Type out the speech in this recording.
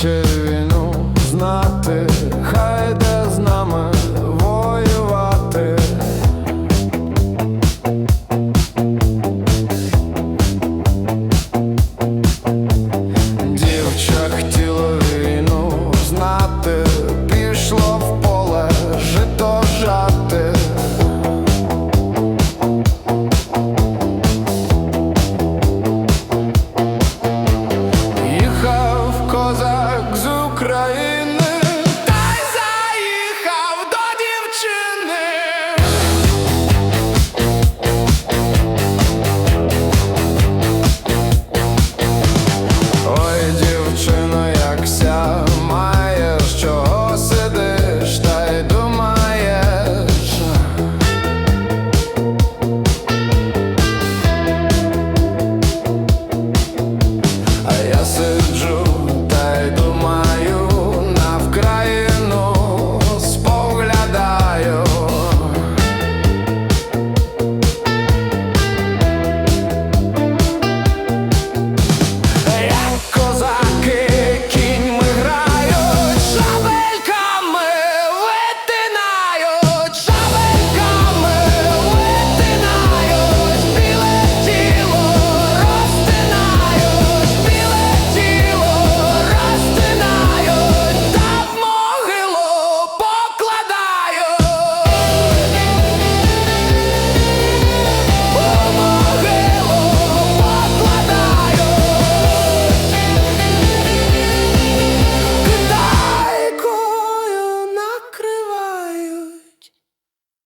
хоче війну знати, хай де з нами воювати. Дівча хотіла війну знати, пішло в поле жито жати.